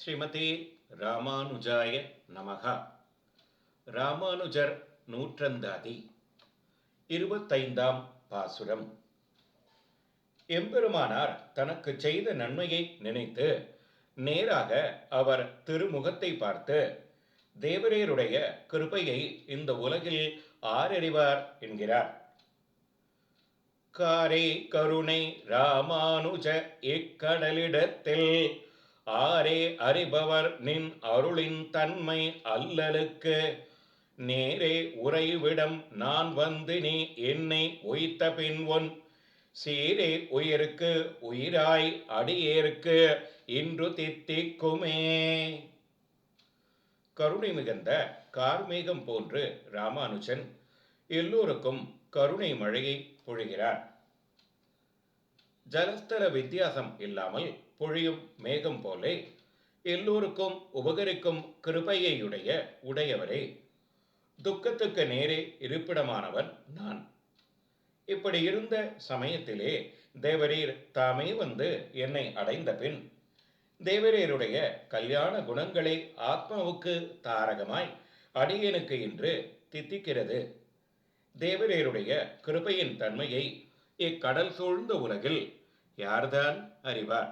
ஸ்ரீமதி ராமானுஜாய நமகா ராமானுஜர் நூற்றந்தாதி இருபத்தைந்தாம் பாசுரம். எம்பெருமானார் தனக்கு செய்த நன்மையை நினைத்து நேராக அவர் திருமுகத்தை பார்த்து தேவரேருடைய கிருபையை இந்த உலகில் ஆரறிவார் என்கிறார். காரே கருணை ராமானுஜ இக்கடலிடத்தில் ஆரே அறிபவர் நின் அருளின் தன்மை அல்லலுக்கு. நேரே உறைவிடம் நான் வந்து நீ என்னை உய்த்த பின் ஒன் சீரே உயிருக்கு உயிராய் அடியேற்கு இன்று தித்திக்குமே. கருணை மிகுந்த கார்மேகம் போன்று ராமானுஜன் எல்லோருக்கும் கருணை மழையை பொழிகிறார். ஜலஸ்தர வித்தியாசம் இல்லாமல் பொழியும் மேகம் போலே எல்லோருக்கும் உபகரிக்கும் கிருபையையுடைய உடையவரே. துக்கத்துக்கு நேரே இருப்பிடமானவன் நான். இப்படி இருந்த சமயத்திலே தேவரீர் தாமே வந்து என்னை அடைந்த பின் தேவரீருடைய கல்யாண குணங்களை ஆத்மாவுக்கு தாரகமாய் அடியனுக்கு இன்று தித்திக்கிறது. தேவரீருடைய கிருபையின் தன்மையை இக்கடல் சூழ்ந்த உலகில் யார்தான் அறிவார்